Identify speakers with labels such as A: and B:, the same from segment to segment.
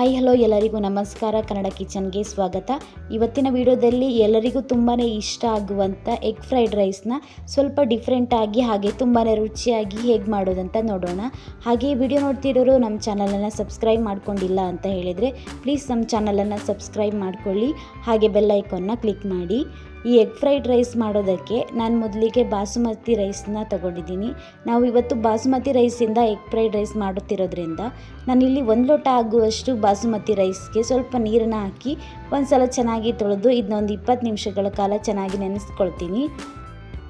A: Hi hello ಎಲ್ಲರಿಗೂ ನಮಸ್ಕಾರ. ಕನ್ನಡ ಕಿಚನ್ಗೆ ಸ್ವಾಗತ. ಇವತ್ತಿನ ವಿಡಿಯೋದಲ್ಲಿ ಎಲ್ಲರಿಗೂ ತುಂಬಾ ಇಷ್ಟ ಆಗುವಂಥ ಎಗ್ ಫ್ರೈಡ್ ರೈಸ್ನ ಸ್ವಲ್ಪ ಡಿಫ್ರೆಂಟಾಗಿ ಹಾಗೆ ತುಂಬಾ ರುಚಿಯಾಗಿ ಹೇಗೆ ಮಾಡೋದಂತ ನೋಡೋಣ. ಹಾಗೆ ವಿಡಿಯೋ ನೋಡ್ತಿರೋರು ನಮ್ಮ ಚಾನಲನ್ನು ಸಬ್ಸ್ಕ್ರೈಬ್ ಮಾಡ್ಕೊಂಡಿಲ್ಲ ಅಂತ ಹೇಳಿದರೆ ಪ್ಲೀಸ್ ನಮ್ಮ ಚಾನಲನ್ನು ಸಬ್ಸ್ಕ್ರೈಬ್ ಮಾಡ್ಕೊಳ್ಳಿ. ಹಾಗೆ ಬೆಲ್ ಐಕಾನ್ನ ಕ್ಲಿಕ್ ಮಾಡಿ. ಈ ಎಗ್ ಫ್ರೈಡ್ ರೈಸ್ ಮಾಡೋದಕ್ಕೆ ನಾನು ಮೊದಲಿಗೆ ಬಾಸುಮತಿ ರೈಸನ್ನ ತಗೊಂಡಿದ್ದೀನಿ. ನಾವು ಇವತ್ತು ಬಾಸುಮತಿ ರೈಸಿಂದ ಎಗ್ ಫ್ರೈಡ್ ರೈಸ್ ಮಾಡುತ್ತಿರೋದ್ರಿಂದ ನಾನಿಲ್ಲಿ ಒಂದು ಲೋಟ ಆಗುವಷ್ಟು ಬಾಸುಮತಿ ರೈಸ್ಗೆ ಸ್ವಲ್ಪ ನೀರನ್ನು ಹಾಕಿ ಒಂದು ಸಲ ಚೆನ್ನಾಗಿ ತೊಳೆದು ಇದನ್ನೊಂದು ಇಪ್ಪತ್ತು ನಿಮಿಷಗಳ ಕಾಲ ಚೆನ್ನಾಗಿ ನೆನೆಸ್ಕೊಳ್ತೀನಿ.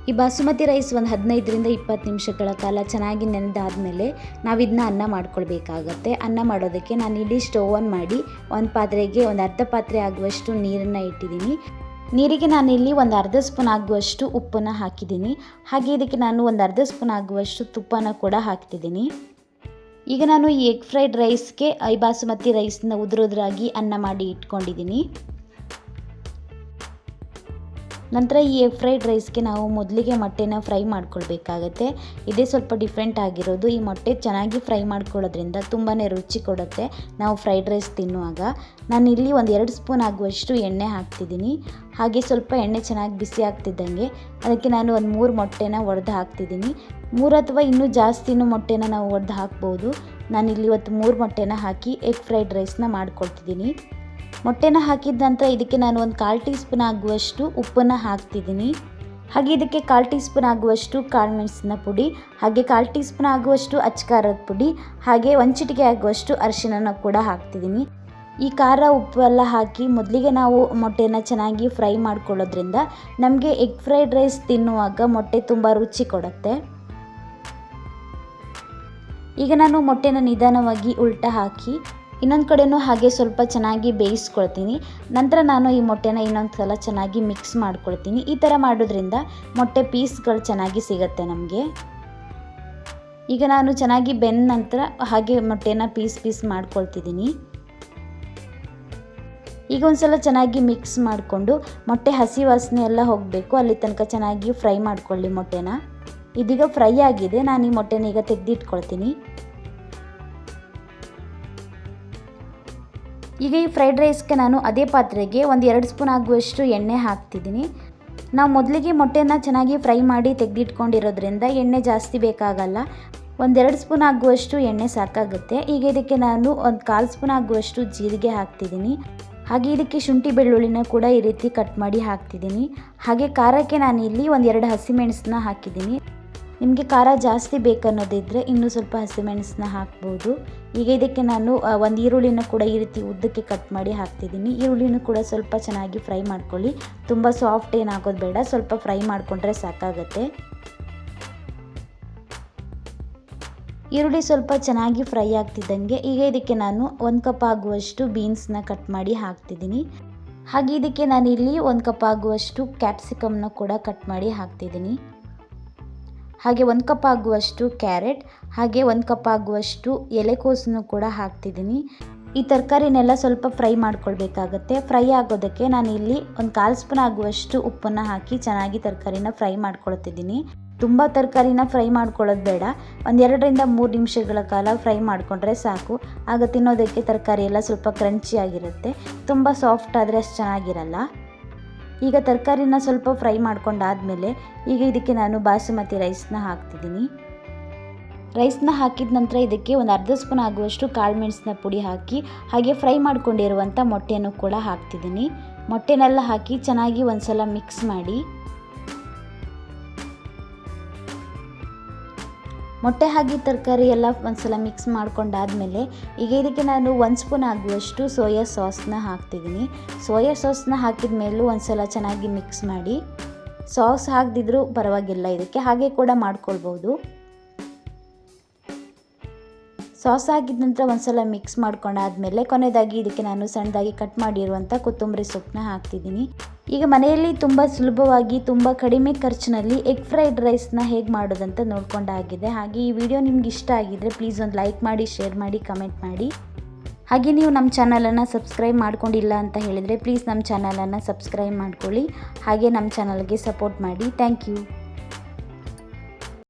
A: ಈ ಬಾಸುಮತಿ ರೈಸ್ ಒಂದು ಹದಿನೈದರಿಂದ ಇಪ್ಪತ್ತು ನಿಮಿಷಗಳ ಕಾಲ ಚೆನ್ನಾಗಿ ನೆನೆದಾದಮೇಲೆ ನಾವು ಇದನ್ನ ಅನ್ನ ಮಾಡ್ಕೊಳ್ಬೇಕಾಗತ್ತೆ. ಅನ್ನ ಮಾಡೋದಕ್ಕೆ ನಾನು ನಾನಿಲ್ಲಿ ಸ್ಟೋವ್ ಆನ್ ಮಾಡಿ ಒಂದು ಪಾತ್ರೆಗೆ ಒಂದು ಅರ್ಧ ಪಾತ್ರೆ ಆಗುವಷ್ಟು ನೀರನ್ನು ಇಟ್ಟಿದ್ದೀನಿ. ನೀರಿಗೆ ನಾನಿಲ್ಲಿ ಒಂದು ಅರ್ಧ ಸ್ಪೂನ್ ಆಗುವಷ್ಟು ಉಪ್ಪನ್ನು ಹಾಕಿದ್ದೀನಿ. ಹಾಗೆ ಇದಕ್ಕೆ ನಾನು ಒಂದು ಅರ್ಧ ಸ್ಪೂನ್ ಆಗುವಷ್ಟು ತುಪ್ಪನ ಕೂಡ ಹಾಕ್ತಿದ್ದೀನಿ. ಈಗ ನಾನು ಈ ಎಗ್ ಫ್ರೈಡ್ ರೈಸ್ಗೆ ಐ ಬಾಸುಮತಿ ರೈಸ್ನ ಉದುರುದ್ರಾಗಿ ಅನ್ನ ಮಾಡಿ ಇಟ್ಕೊಂಡಿದ್ದೀನಿ. ನಂತರ ಈ ಎಗ್ ಫ್ರೈಡ್ ರೈಸ್ಗೆ ನಾವು ಮೊದಲಿಗೆ ಮೊಟ್ಟೆನ ಫ್ರೈ ಮಾಡ್ಕೊಳ್ಬೇಕಾಗತ್ತೆ. ಇದೇ ಸ್ವಲ್ಪ ಡಿಫ್ರೆಂಟ್ ಆಗಿರೋದು. ಈ ಮೊಟ್ಟೆ ಚೆನ್ನಾಗಿ ಫ್ರೈ ಮಾಡ್ಕೊಳ್ಳೋದ್ರಿಂದ ತುಂಬಾ ರುಚಿ ಕೊಡುತ್ತೆ. ನಾವು ಫ್ರೈಡ್ ರೈಸ್ ತಿನ್ನುವಾಗ. ನಾನು ಇಲ್ಲಿ ಒಂದು ಎರಡು ಸ್ಪೂನ್ ಆಗುವಷ್ಟು ಎಣ್ಣೆ ಹಾಕ್ತಿದ್ದೀನಿ. ಹಾಗೆ ಸ್ವಲ್ಪ ಎಣ್ಣೆ ಚೆನ್ನಾಗಿ ಬಿಸಿ ಆಗ್ತಿದ್ದಂಗೆ ಅದಕ್ಕೆ ನಾನು ಒಂದು ಮೂರು ಮೊಟ್ಟೆನ ಒಡೆದು ಹಾಕ್ತಿದ್ದೀನಿ. ಮೂರು ಅಥವಾ ಇನ್ನೂ ಜಾಸ್ತಿನೂ ಮೊಟ್ಟೆನ ನಾವು ಒಡೆದು ಹಾಕ್ಬೋದು. ಇಲ್ಲಿ ಇವತ್ತು ಮೂರು ಮೊಟ್ಟೆನ ಹಾಕಿ ಎಗ್ ಫ್ರೈಡ್ ರೈಸ್ನ ಮಾಡ್ಕೊಳ್ತಿದ್ದೀನಿ. ಮೊಟ್ಟೆನ ಹಾಕಿದ ನಂತರ ಇದಕ್ಕೆ ನಾನು ಒಂದು ಕಾಲು ಟೀ ಸ್ಪೂನ್ ಆಗುವಷ್ಟು ಉಪ್ಪನ್ನು ಹಾಕ್ತಿದ್ದೀನಿ. ಹಾಗೆ ಇದಕ್ಕೆ ಕಾಲು ಟೀ ಸ್ಪೂನ್ ಆಗುವಷ್ಟು ಕಾಳು ಮೆಣಸಿನ ಪುಡಿ, ಹಾಗೆ ಕಾಲು ಟೀ ಸ್ಪೂನ್ ಆಗುವಷ್ಟು ಅಚ್ಚಕಾರದ ಪುಡಿ, ಹಾಗೆ ಒಂದು ಚಿಟಿಕೆ ಆಗುವಷ್ಟು ಅರಿಶಿನ ಕೂಡ ಹಾಕ್ತಿದ್ದೀನಿ. ಈ ಖಾರ, ಉಪ್ಪು ಎಲ್ಲ ಹಾಕಿ ಮೊದಲಿಗೆ ನಾವು ಮೊಟ್ಟೆನ ಚೆನ್ನಾಗಿ ಫ್ರೈ ಮಾಡ್ಕೊಳ್ಳೋದ್ರಿಂದ ನಮಗೆ ಎಗ್ ಫ್ರೈಡ್ ರೈಸ್ ತಿನ್ನುವಾಗ ಮೊಟ್ಟೆ ತುಂಬ ರುಚಿ ಕೊಡುತ್ತೆ. ಈಗ ನಾನು ಮೊಟ್ಟೆನ ನಿಧಾನವಾಗಿ ಉಲ್ಟಾ ಹಾಕಿ ಇನ್ನೊಂದು ಕಡೆನೂ ಹಾಗೆ ಸ್ವಲ್ಪ ಚೆನ್ನಾಗಿ ಬೇಯಿಸ್ಕೊಳ್ತೀನಿ. ನಂತರ ನಾನು ಈ ಮೊಟ್ಟೆನ ಇನ್ನೊಂದು ಸಲ ಚೆನ್ನಾಗಿ ಮಿಕ್ಸ್ ಮಾಡ್ಕೊಳ್ತೀನಿ. ಈ ಥರ ಮಾಡೋದ್ರಿಂದ ಮೊಟ್ಟೆ ಪೀಸ್ಗಳು ಚೆನ್ನಾಗಿ ಸಿಗುತ್ತೆ ನಮಗೆ. ಈಗ ನಾನು ಚೆನ್ನಾಗಿ ಬೆಂದ ನಂತರ ಹಾಗೆ ಮೊಟ್ಟೆನ ಪೀಸ್ ಪೀಸ್ ಮಾಡ್ಕೊಳ್ತಿದ್ದೀನಿ. ಈಗ ಒಂದು ಸಲ ಚೆನ್ನಾಗಿ ಮಿಕ್ಸ್ ಮಾಡಿಕೊಂಡು ಮೊಟ್ಟೆ ಹಸಿ ವಾಸನೆ ಎಲ್ಲ ಹೋಗಬೇಕು. ಅಲ್ಲಿ ತನಕ ಚೆನ್ನಾಗಿ ಫ್ರೈ ಮಾಡ್ಕೊಳ್ಳಿ ಮೊಟ್ಟೆನ. ಇದೀಗ ಫ್ರೈ ಆಗಿದೆ. ನಾನು ಈ ಮೊಟ್ಟೆನ ಈಗ ತೆಗೆದಿಟ್ಕೊಳ್ತೀನಿ. ಈಗ ಈ ಫ್ರೈಡ್ ರೈಸ್ಗೆ ನಾನು ಅದೇ ಪಾತ್ರೆಗೆ ಒಂದು ಎರಡು ಸ್ಪೂನ್ ಆಗುವಷ್ಟು ಎಣ್ಣೆ ಹಾಕ್ತಿದ್ದೀನಿ. ನಾವು ಮೊದಲಿಗೆ ಮೊಟ್ಟೆನ ಚೆನ್ನಾಗಿ ಫ್ರೈ ಮಾಡಿ ತೆಗೆದಿಟ್ಕೊಂಡಿರೋದ್ರಿಂದ ಎಣ್ಣೆ ಜಾಸ್ತಿ ಬೇಕಾಗಲ್ಲ. ಒಂದೆರಡು ಸ್ಪೂನ್ ಆಗುವಷ್ಟು ಎಣ್ಣೆ ಸಾಕಾಗುತ್ತೆ. ಈಗ ಇದಕ್ಕೆ ನಾನು ಒಂದು ಕಾಲು ಸ್ಪೂನ್ ಆಗುವಷ್ಟು ಜೀರಿಗೆ ಹಾಕ್ತಿದ್ದೀನಿ. ಹಾಗೆ ಇದಕ್ಕೆ ಶುಂಠಿ ಬೆಳ್ಳುಳ್ಳಿನ ಕೂಡ ಈ ರೀತಿ ಕಟ್ ಮಾಡಿ ಹಾಕ್ತಿದ್ದೀನಿ. ಹಾಗೆ ಖಾರಕ್ಕೆ ನಾನು ಇಲ್ಲಿ ಒಂದೆರಡು ಹಸಿಮೆಣಸನ್ನ ಹಾಕಿದ್ದೀನಿ. ನಿಮಗೆ ಖಾರ ಜಾಸ್ತಿ ಬೇಕನ್ನೋದಿದ್ದರೆ ಇನ್ನೂ ಸ್ವಲ್ಪ ಹಸಿಮೆಣಸನ್ನ ಹಾಕ್ಬೋದು. ಈಗ ಇದಕ್ಕೆ ನಾನು ಒಂದು ಈರುಳ್ಳಿನ ಕೂಡ ಈ ರೀತಿ ಉದ್ದಕ್ಕೆ ಕಟ್ ಮಾಡಿ ಹಾಕ್ತಿದ್ದೀನಿ. ಈರುಳ್ಳಿನೂ ಕೂಡ ಸ್ವಲ್ಪ ಚೆನ್ನಾಗಿ ಫ್ರೈ ಮಾಡ್ಕೊಳ್ಳಿ. ತುಂಬ ಸಾಫ್ಟ್ ಏನಾಗೋದು ಬೇಡ, ಸ್ವಲ್ಪ ಫ್ರೈ ಮಾಡಿಕೊಂಡ್ರೆ ಸಾಕಾಗತ್ತೆ. ಈರುಳ್ಳಿ ಸ್ವಲ್ಪ ಚೆನ್ನಾಗಿ ಫ್ರೈ ಆಗ್ತಿದ್ದಂಗೆ ಈಗ ಇದಕ್ಕೆ ನಾನು ಒಂದು ಕಪ್ ಆಗುವಷ್ಟು ಬೀನ್ಸ್ನ ಕಟ್ ಮಾಡಿ ಹಾಕ್ತಿದ್ದೀನಿ. ಹಾಗೆ ಇದಕ್ಕೆ ನಾನಿಲ್ಲಿ ಒಂದು ಕಪ್ ಆಗುವಷ್ಟು ಕ್ಯಾಪ್ಸಿಕಮ್ನ ಕೂಡ ಕಟ್ ಮಾಡಿ ಹಾಕ್ತಿದ್ದೀನಿ. ಹಾಗೆ ಒಂದು ಕಪ್ ಆಗುವಷ್ಟು ಕ್ಯಾರೆಟ್ ಹಾಗೆ ಒಂದು ಕಪ್ ಆಗುವಷ್ಟು ಎಲೆಕೋಸನ್ನು ಕೂಡ ಹಾಕ್ತಿದ್ದೀನಿ. ಈ ತರಕಾರಿನೆಲ್ಲ ಸ್ವಲ್ಪ ಫ್ರೈ ಮಾಡ್ಕೊಳ್ಬೇಕಾಗತ್ತೆ. ಫ್ರೈ ಆಗೋದಕ್ಕೆ ನಾನು ಇಲ್ಲಿ ಒಂದು ಕಾಲು ಸ್ಪೂನ್ ಆಗುವಷ್ಟು ಉಪ್ಪನ್ನು ಹಾಕಿ ಚೆನ್ನಾಗಿ ತರಕಾರಿನ ಫ್ರೈ ಮಾಡ್ಕೊಳ್ತಿದ್ದೀನಿ. ತುಂಬ ತರಕಾರಿನ ಫ್ರೈ ಮಾಡ್ಕೊಳ್ಳೋದು ಬೇಡ. ಒಂದೆರಡರಿಂದ ಮೂರು ನಿಮಿಷಗಳ ಕಾಲ ಫ್ರೈ ಮಾಡಿಕೊಂಡ್ರೆ ಸಾಕು. ಆಗ ತಿನ್ನೋದಕ್ಕೆ ತರಕಾರಿ ಎಲ್ಲ ಸ್ವಲ್ಪ ಕ್ರಂಚಿಯಾಗಿರುತ್ತೆ ತುಂಬ ಸಾಫ್ಟ್ ಆದರೆ ಅಷ್ಟು ಚೆನ್ನಾಗಿರಲ್ಲ. ಈಗ ತರಕಾರಿನ ಸ್ವಲ್ಪ ಫ್ರೈ ಮಾಡ್ಕೊಂಡಾದಮೇಲೆ ಈಗ ಇದಕ್ಕೆ ನಾನು ಬಾಸುಮತಿ ರೈಸ್ನ ಹಾಕ್ತಿದ್ದೀನಿ. ರೈಸ್ನ ಹಾಕಿದ ನಂತರ ಇದಕ್ಕೆ ಒಂದು ಅರ್ಧ ಸ್ಪೂನ್ ಆಗುವಷ್ಟು ಕಾಳು ಮೆಣಸಿನ ಪುಡಿ ಹಾಕಿ ಹಾಗೆ ಫ್ರೈ ಮಾಡಿಕೊಂಡಿರುವಂಥ ಮೊಟ್ಟೆಯನ್ನು ಕೂಡ ಹಾಕ್ತಿದ್ದೀನಿ. ಮೊಟ್ಟೆನೆಲ್ಲ ಹಾಕಿ ಚೆನ್ನಾಗಿ ಒಂದು ಸಲ ಮಿಕ್ಸ್ ಮಾಡಿ ಮೊಟ್ಟೆ ಹಾಕಿ ತರಕಾರಿ ಎಲ್ಲ ಒಂದ್ಸಲ ಮಿಕ್ಸ್ ಮಾಡ್ಕೊಂಡಾದಮೇಲೆ ಈಗ ಇದಕ್ಕೆ ನಾನು ಒಂದು ಸ್ಪೂನ್ ಆಗುವಷ್ಟು ಸೋಯಾ ಸಾಸ್ನ ಹಾಕ್ತಿದ್ದೀನಿ. ಸೋಯಾ ಸಾಸ್ನ ಹಾಕಿದ ಮೇಲೂ ಒಂದ್ಸಲ ಚೆನ್ನಾಗಿ ಮಿಕ್ಸ್ ಮಾಡಿ ಸಾಸ್ ಹಾಕ್ದಿದ್ರೂ ಪರವಾಗಿಲ್ಲ ಇದಕ್ಕೆ, ಹಾಗೆ ಕೂಡ ಮಾಡ್ಕೊಳ್ಬೋದು. ಸಾಸ್ ಹಾಕಿದ ನಂತರ ಒಂದ್ಸಲ ಮಿಕ್ಸ್ ಮಾಡ್ಕೊಂಡಾದ್ಮೇಲೆ ಕೊನೆಯದಾಗಿ ಇದಕ್ಕೆ ನಾನು ಸಣ್ಣದಾಗಿ ಕಟ್ ಮಾಡಿರುವಂಥ ಕೊತ್ತಂಬರಿ ಸೊಪ್ಪನ್ನ ಹಾಕ್ತಿದ್ದೀನಿ. ಈಗ ಮನೆಯಲ್ಲಿ ತುಂಬ ಸುಲಭವಾಗಿ, ತುಂಬ ಕಡಿಮೆ ಖರ್ಚಿನಲ್ಲಿ ಎಗ್ ಫ್ರೈಡ್ ರೈಸ್ನ ಹೇಗೆ ಮಾಡೋದಂತ ನೋಡ್ಕೊಂಡಾಗಿದೆ. ಹಾಗೆ ಈ ವಿಡಿಯೋ ನಿಮ್ಗೆ ಇಷ್ಟ ಆಗಿದ್ದರೆ ಪ್ಲೀಸ್ ಒಂದು ಲೈಕ್ ಮಾಡಿ ಶೇರ್ ಮಾಡಿ ಕಮೆಂಟ್ ಮಾಡಿ. ಹಾಗೆ ನೀವು ನಮ್ಮ ಚಾನಲನ್ನು ಸಬ್ಸ್ಕ್ರೈಬ್ ಮಾಡ್ಕೊಂಡಿಲ್ಲ ಅಂತ ಹೇಳಿದರೆ ಪ್ಲೀಸ್ ನಮ್ಮ ಚಾನಲನ್ನು ಸಬ್ಸ್ಕ್ರೈಬ್ ಮಾಡ್ಕೊಳ್ಳಿ. ಹಾಗೆ ನಮ್ಮ ಚಾನಲ್ಗೆ ಸಪೋರ್ಟ್ ಮಾಡಿ. Thank you